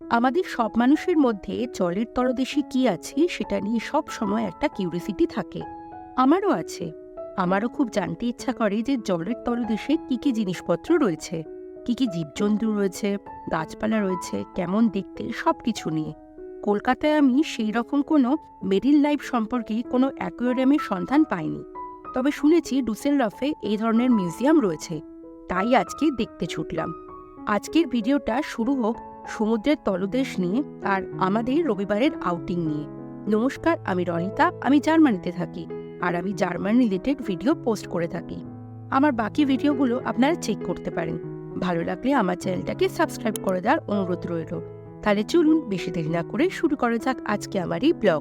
আমাদের সব মানুষের মধ্যে জলের তলদেশে কি আছে সেটা নিয়ে সব সময় একটা কিউরিসিটি থাকে। আমারও আছে। আমারও খুব জানতে ইচ্ছা করে যে জলের তলদেশে কি কি জিনিসপত্র রয়েছে। কি কি জীবজন্তু রয়েছে, গাছপালা রয়েছে, কেমন দেখতে সব কিছু নিয়ে। কলকাতায় আমি সেই রকম কোনো মেরিন লাইফ সম্পর্কে কোনো অ্যাকোয়ারিয়ামের সন্ধান পাইনি। তবে শুনেছি ডুসেলডফে এই ধরনের মিউজিয়াম রয়েছে। তাই আজকে দেখতে ছুটলাম। আজকের ভিডিওটা শুরু হোক সমুদ্রের তলদেশ নিয়ে আর আমাদের রবিবারের আউটিং নিয়ে। নমস্কার, আমি রনিতা, আমি জার্মানিতে থাকি আর আমি জার্মান রিলেটেড ভিডিও পোস্ট করে থাকি। আমার বাকি ভিডিওগুলো আপনারা চেক করতে পারেন। ভালো লাগলে আমার চ্যানেলটাকে সাবস্ক্রাইব করে দেওয়ার অনুরোধ রইল। তাহলে চলুন, বেশি দেরি না করে শুরু করা যাক আজকে আমার এই ব্লগ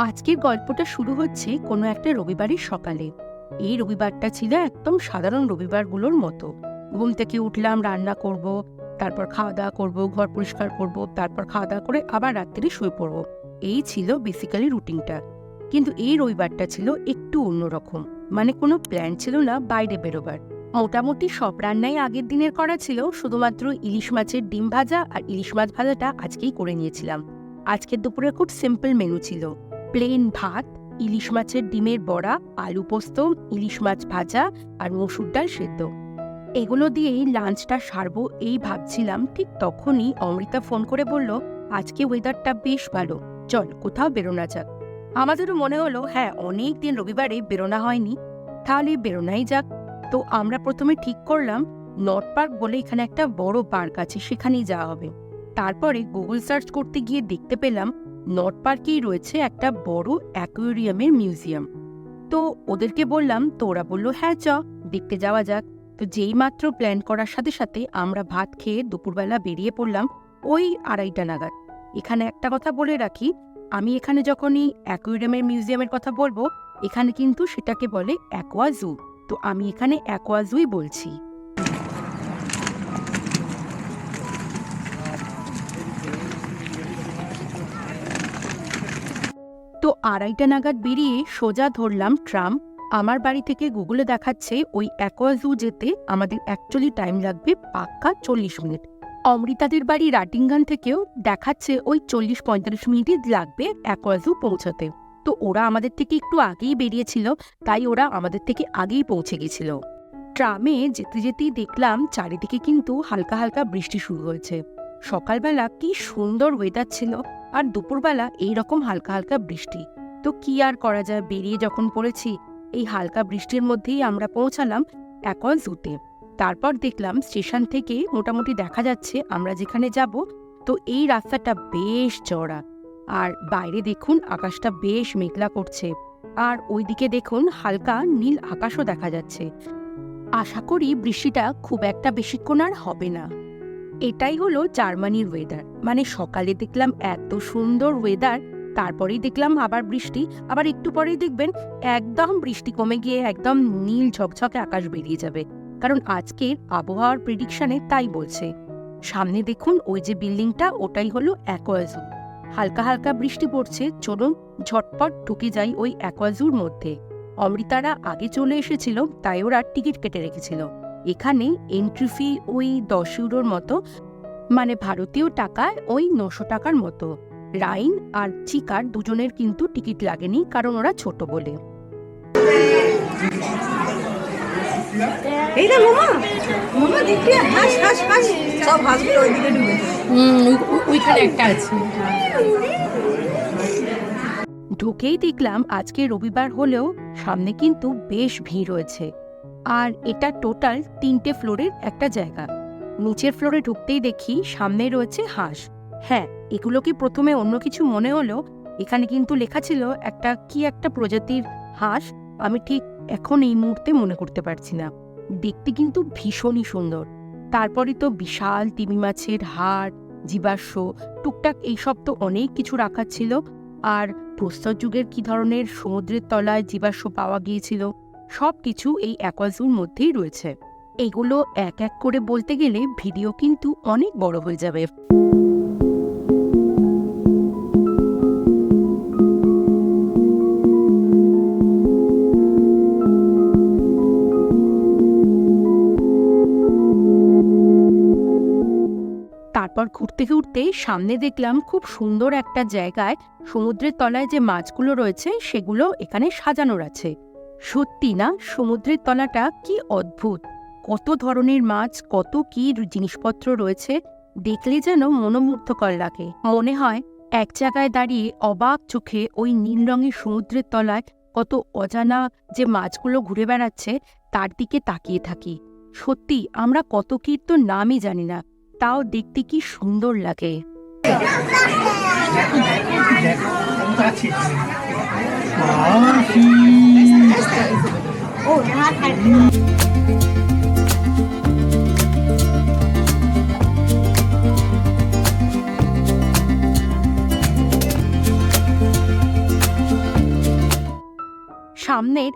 আজকের গল্পটা শুরু হচ্ছে কোনো একটা রবিবারের সকালে। এই রবিবারটা ছিল একদম সাধারণ রবিবারগুলোর মতো। ঘুম থেকে উঠলাম, রান্না করব, তারপর খাওয়া দাওয়া করব, ঘর পরিষ্কার করব, তারপর খাওয়া দাওয়া করে আবার রাত্রে শুয়ে পড়ব। এই ছিল বেসিক্যালি রুটিনটা কিন্তু এই রবিবারটা ছিল একটু অন্যরকম। মানে কোনো প্ল্যান ছিল না বাইরে বেরোবার। মোটামুটি সব রান্নাই আগের দিনের করা ছিল, শুধুমাত্র ইলিশ মাছের ডিম ভাজা আর ইলিশ মাছ ভাজাটা আজকেই করে নিয়েছিলাম। আজকের দুপুরে খুব সিম্পল মেনু ছিল। প্লেন ভাত, ইলিশ মাছের ডিমের বড়া, আলু পোস্ত, ইলিশ মাছ ভাজা আর মসুর ডাল সেদ্ধ। এগুলো দিয়েই লাঞ্চটা সারবো এই ভাবছিলাম, ঠিক তখনই অমৃতা ফোন করে বলল, আজকে ওয়েদারটা বেশ ভালো। চল, কোথাও বেরোনা যাক। আমাদেরও মনে হলো হ্যাঁ অনেক দিন রবিবারে বেরোনা হয়নি। তাহলে বেরোনাই যাক। তো আমরা প্রথমে ঠিক করলাম, নর্থ পার্ক বলে এখানে একটা বড় পার্ক আছে, সেখানেই যাওয়া হবে। তারপরে গুগল সার্চ করতে গিয়ে দেখতে পেলাম নর্থ পার্কেই রয়েছে একটা বড় অ্যাকোয়ারিয়ামের মিউজিয়াম। তো ওদেরকে বললাম তো ওরা বলল হ্যাঁ চ, দেখতে যাওয়া যাক। তো যেই মাত্র প্ল্যান করার সাথে সাথে আমরা ভাত খেয়ে দুপুরবেলা বেরিয়ে পড়লাম ওই আড়াইটা নাগাদ। এখানে একটা কথা বলে রাখি, আমি এখানে যখনই অ্যাকোয়ারিয়ামের মিউজিয়ামের কথা বলব, এখানে কিন্তু সেটাকে বলে অ্যাকোয়া জু। তো আমি এখানে অ্যাকোয়া জুই বলছি। আড়াইটা নাগাদ বেরিয়ে সোজা ধরলাম ট্রাম। আমার বাড়ি থেকে গুগলে দেখাচ্ছে ওই অ্যাকোয়াজু যেতে আমাদের অ্যাকচুয়ালি টাইম লাগবে পাক্কা চল্লিশ মিনিট। অমৃতাদের বাড়ি রাটিংগান থেকেও দেখাচ্ছে ওই চল্লিশ পঁয়তাল্লিশ মিনিটই লাগবে অ্যাকোয়াজু পৌঁছাতে। তো ওরা আমাদের থেকে একটু আগেই বেরিয়েছিল, তাই ওরা আমাদের থেকে আগেই পৌঁছে গেছিল। ট্রামে যেতে যেতেই দেখলাম চারিদিকে কিন্তু হালকা হালকা বৃষ্টি শুরু হয়েছে। সকালবেলা কি সুন্দর ওয়েদার ছিল আর দুপুরবেলা এই রকম হালকা হালকা বৃষ্টি। তো কি আর করা যায়? বেরিয়ে যখন পড়েছি, এই হালকা বৃষ্টির মধ্যেই আমরা পৌঁছালাম অ্যাকল জুতে। তারপর দেখলাম স্টেশন থেকে মোটামুটি দেখা যাচ্ছে আমরা যেখানে যাব, তো এই রাস্তাটা বেশ চড়া আর বাইরে দেখুন আকাশটা বেশ মেঘলা করছে। আর ওইদিকে দেখুন হালকা নীল আকাশও দেখা যাচ্ছে। আশা করি বৃষ্টিটা খুব একটা বেশিক্ষণ আর হবে না। এটাই হলো জার্মানির ওয়েদার মানে সকালে দেখলাম এত সুন্দর ওয়েদার তারপরেই দেখলাম আবার বৃষ্টি। আবার একটু পরেই দেখবেন একদম বৃষ্টি কমে গিয়ে একদম নীল ঝকঝকে আকাশ বেরিয়ে যাবে। কারণ আজকের আবহাওয়ার প্রিডিকশনে তাই বলছে। সামনে দেখুন ওই যে বিল্ডিংটা, ওটাই হলো অ্যাকোয়াজু হালকা হালকা বৃষ্টি পড়ছে, চলুন ঝটপট ঢুকে যাই ওই অ্যাকোয়াজুর মধ্যে। অমৃতারা আগে চলে এসেছিল, তাই ওরা টিকিট কেটে রেখেছিল। এখানে এন্ট্রি ফি ওই দশ ইউরোর মতো মানে ভারতীয় টাকায় ওই নশো টাকার মতো। রাইন আর চিকার দুজনের কিন্তু টিকিট লাগেনি কারণ ওরা ছোট বলে। এই রে মামা মামা দেখবি হাস হাস হাস সব হাসগুলো ওইদিকে ডুবে ওইখানে একটা আছে। ঢুকেই দেখলাম আজকে রবিবার হলেও সামনে কিন্তু বেশ ভিড় রয়েছে। আর এটা টোটাল তিনটে ফ্লোরের একটা জায়গা। নিচের ফ্লোরে ঢুকতেই দেখি সামনে রয়েছে হাঁস। হ্যাঁ এগুলো কি প্রথমে অন্য কিছু মনে হলো? এখানে কিন্তু লেখা ছিল একটা কি একটা প্রজাতির হাঁস। আমি ঠিক এখন এই মুহূর্তে মনে করতে পারছি না। দেখতে কিন্তু ভীষণই সুন্দর। তারপরে তো বিশাল তিমি মাছের হাড়, জীবাশ্ম, টুকটাক এইসব তো অনেক কিছু রাখার ছিল। আর প্রস্তর যুগের কি ধরনের সমুদ্রের তলায় জীবাশ্ম পাওয়া গিয়েছিল? সব কিছু এই অ্যাকোয়াজুর মধ্যেই রয়েছে। এগুলো এক এক করে বলতে গেলে ভিডিও কিন্তু অনেক বড় হয়ে যাবে। তারপর ঘুরতে ঘুরতে সামনে দেখলাম খুব সুন্দর একটা জায়গায় সমুদ্রের তলায় যে মাছগুলো রয়েছে সেগুলো এখানে সাজানোর আছে। সত্যি না? সমুদ্রের তলাটা কি অদ্ভুত। কত ধরনের মাছ, কত কি জিনিসপত্র রয়েছে, দেখলে যেন মনোমুগ্ধকর লাগে। মনে হয় এক জায়গায় দাঁড়িয়ে অবাক চোখে ওই নীল রঙের সমুদ্রের তলায় কত অজানা যে মাছগুলো ঘুরে বেড়াচ্ছে, তার দিকে তাকিয়ে থাকি। সত্যি, আমরা কত কীর তো নামই জানি না, তাও দেখতে কি সুন্দর লাগে। সামনের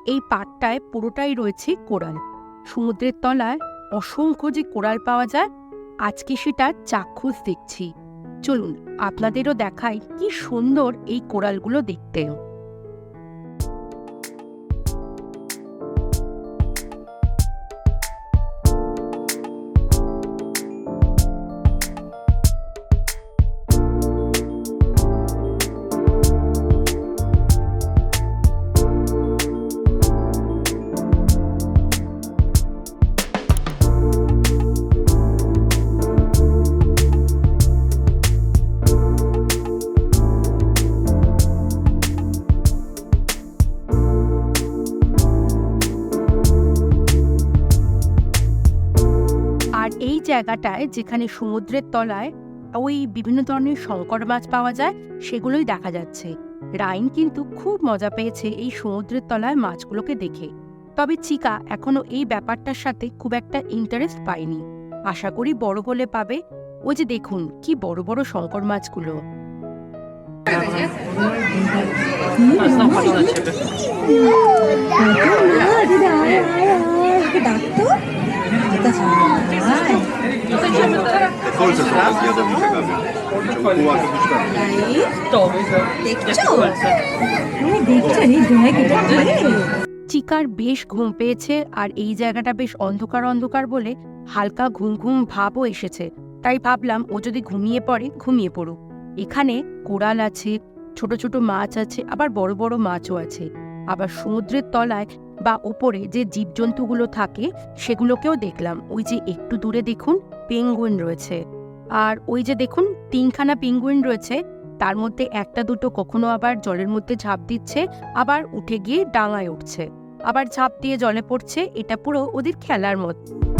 এই পাটটায় পুরোটাই রয়েছে কোরাল। সমুদ্রের তলায় অসংখ্য যে কোরাল পাওয়া যায়, আজকে সেটা চাক্ষুষ দেখছি। চলুন, আপনাদেরও দেখাই কি সুন্দর এই কোরালগুলো দেখতে। জায়গাটায় যেখানে সমুদ্রের তলায় ওই বিভিন্ন ধরনের শঙ্কর মাছ পাওয়া যায় সেগুলোই দেখা যাচ্ছে রাইন কিন্তু খুব মজা পেয়েছে এই সমুদ্রের তলায় মাছগুলোকে দেখে তবে চিকা এখনও এই ব্যাপারটার সাথে খুব একটা ইন্টারেস্ট পায়নি আশা করি বড় হলে পাবে ওই যে দেখুন কি বড় বড় শঙ্কর মাছগুলো ডাকতো চিকার বেশ ঘুম পেয়েছে আর এই জায়গাটা বেশ অন্ধকার অন্ধকার বলে হালকা ঘুম ঘুম ভাবও এসেছে। তাই ভাবলাম ও যদি ঘুমিয়ে পড়ে, ঘুমিয়ে পড়ুক। এখানে কোরাল আছে, ছোট ছোট মাছ আছে, আবার বড় বড় মাছও আছে। আবার সমুদ্রের তলায় বা ওপরে যে জীবজন্তুগুলো থাকে, সেগুলোকেও দেখলাম। ওই যে একটু দূরে দেখুন, পেঙ্গুইন রয়েছে। আর ওই যে দেখুন, তিনখানা পেঙ্গুইন রয়েছে। তার মধ্যে একটা দুটো কখনো আবার জলের মধ্যে ঝাঁপ দিচ্ছে, আবার উঠে গিয়ে ডাঙায় উঠছে। আবার ঝাঁপ দিয়ে জলে পড়ছে, এটা পুরো ওদের খেলার মতো।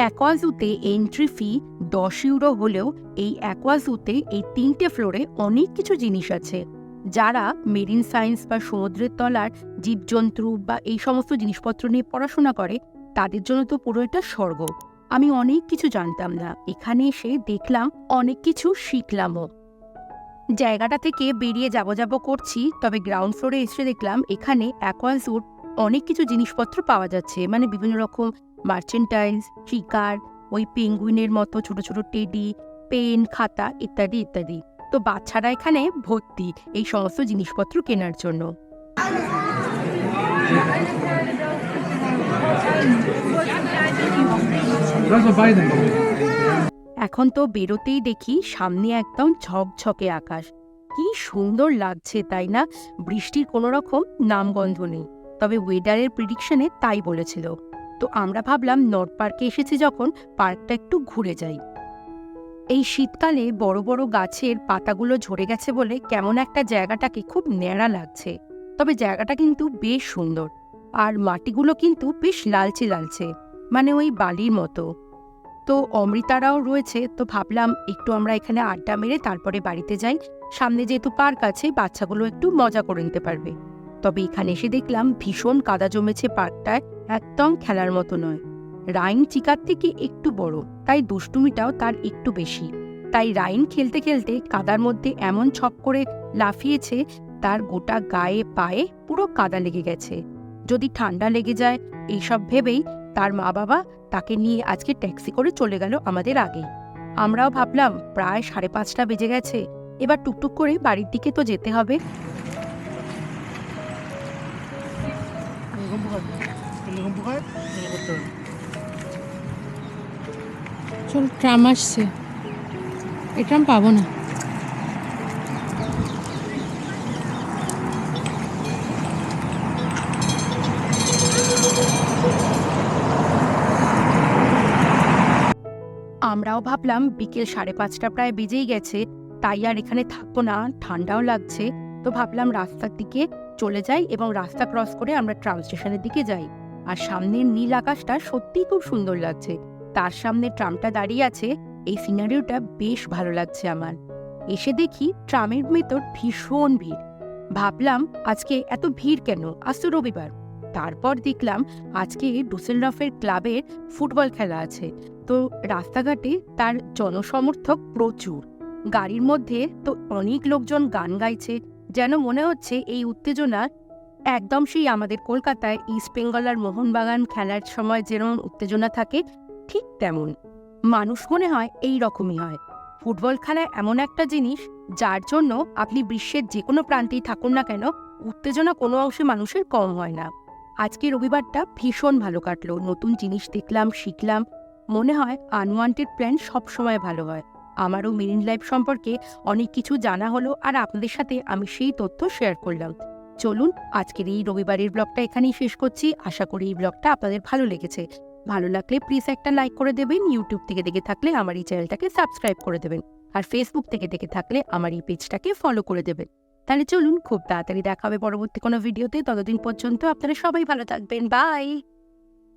অ্যাকোয়াজুতে এন্ট্রি ফি দশ ইউরো হলেও এই অ্যাকোয়াজুতে এই তিনটে ফ্লোরে অনেক কিছু জিনিস আছে। যারা মেরিন সায়েন্স বা সমুদ্রের তলার জীবজন্তু বা এই সমস্ত জিনিসপত্র নিয়ে পড়াশোনা করে, তাদের জন্য তো পুরো এটা স্বর্গ। আমি অনেক কিছু জানতাম না। এখানে এসে দেখলাম অনেক কিছু শিখলামও। জায়গাটা থেকে বেরিয়ে যাব যাব করছি, তবে গ্রাউন্ড ফ্লোরে এসে দেখলাম এখানে অ্যাকোয়াজুর অনেক কিছু জিনিসপত্র পাওয়া যাচ্ছে। মানে বিভিন্ন রকম মার্চেন্টাইজ শিকার, ওই পেঙ্গুইনের মতো ছোট ছোট টেডি পেন খাতা ইত্যাদি ইত্যাদি। তো বাচ্চারা এখানে ভর্তি এই সমস্ত জিনিসপত্র কেনার জন্য। এখন তো বেরোতেই দেখি সামনে একদম ঝকঝকে আকাশ। কি সুন্দর লাগছে, তাই না? বৃষ্টির কোনো রকম নামগন্ধ নেই। তবে ওয়েদারের প্রিডিকশনে তাই বলেছিল। তো আমরা ভাবলাম নর্থ পার্কে এসেছি যখন পার্কটা একটু ঘুরে যাই। এই শীতকালে বড় বড় গাছের পাতাগুলো ঝরে গেছে বলে কেমন একটা জায়গাটাকে খুব ন্যাড়া লাগছে। তবে জায়গাটা কিন্তু বেশ সুন্দর আর মাটিগুলো কিন্তু বেশ লালচে লালচে মানে ওই বালির মতো। তো অমৃতারাও রয়েছে, তো ভাবলাম একটু আমরা এখানে আড্ডা মেরে তারপরে বাড়িতে যাই। সামনে যেহেতু পার্ক আছে, বাচ্চাগুলো একটু মজা করে নিতে পারবে। তবে এখানে এসে দেখলাম ভীষণ কাদা জমেছে পার্কটায় একদম খেলার মতো নয়। রাইন চিকার থেকে একটু বড়, তাই দুষ্টুমিটাও তার একটু বেশি। তাই রাইন খেলতে খেলতে কাদার মধ্যে এমন ছপ করে লাফিয়েছে, তার গোটা গায়ে, পায়ে পুরো কাদা লেগে গেছে। যদি ঠান্ডা লেগে যায়, এইসব ভেবেই তার মা বাবা তাকে নিয়ে আজকে ট্যাক্সি করে চলে গেল আমাদের আগেই আমরাও ভাবলাম, প্রায় সাড়ে পাঁচটা বেজে গেছে, এবার টুকটুক করে বাড়ির দিকে তো যেতে হবে। চল ট্রাম আসছে। এই ট্রাম পাবো না। আমরাও ভাবলাম বিকেল সাড়ে পাঁচটা প্রায় বেজেই গেছে তাই আর এখানে থাকব না ঠান্ডাও লাগছে তো ভাবলাম রাস্তার দিকে চলে যাই এবং রাস্তা ক্রস করে আমরা ট্রাম স্টেশনের দিকে যাই। আর সামনের নীল আকাশটা সত্যিই খুব সুন্দর লাগছে। তার সামনে ট্রামটা দাঁড়িয়ে আছে, এই সিনারিওটা বেশ ভালো লাগছে আমার। এসে দেখি ট্রামের ভেতর ভীষণ ভিড়। ভাবলাম, আজকে এত ভিড় কেন? আজ তো রবিবার। তারপর দেখলাম, আজকে ডুসেলডফের ক্লাবের ফুটবল খেলা আছে। তো রাস্তাঘাটে তার জনসমর্থক প্রচুর। গাড়ির মধ্যে তো অনেক লোকজন গান গাইছে যেন মনে হচ্ছে এই উত্তেজনা একদম সেই আমাদের কলকাতায় ইস্ট বেঙ্গল আর মোহনবাগান খেলার সময় যেরকম উত্তেজনা থাকে, ঠিক তেমন। মানুষ মনে হয় এই রকমই হয়। ফুটবল খেলা এমন একটা জিনিস যার জন্য আপনি বিশ্বের যে কোনো প্রান্তেই থাকুন না কেন, উত্তেজনা কোনো অংশে মানুষের কম হয় না। আজকে রবিবারটা ভীষণ ভালো কাটলো। নতুন জিনিস দেখলাম, শিখলাম। মনে হয় আনওয়ান্টেড প্ল্যান সবসময় ভালো হয়। আমারও মেরিন লাইফ সম্পর্কে অনেক কিছু জানা হলো আর আপনাদের সাথে আমি সেই তথ্য শেয়ার করলাম। চলুন, আজকের এই রবিবারের ব্লগটা এখানেই শেষ করছি। আশা করি এই ব্লগটা আপনাদের ভালো লেগেছে। ভালো লাগলে প্লিজ একটা লাইক করে দেবেন ইউটিউব থেকে দেখে থাকলে আমার এই চ্যানেলটাকে সাবস্ক্রাইব করে দেবেন। আর ফেসবুক থেকে দেখে থাকলে আমার এই পেজটাকে ফলো করে দেবেন। তাহলে চলুন, খুব তাড়াতাড়ি দেখা হবে পরবর্তী কোনো ভিডিওতে ততদিন পর্যন্ত আপনারা সবাই ভালো থাকবেন। বাই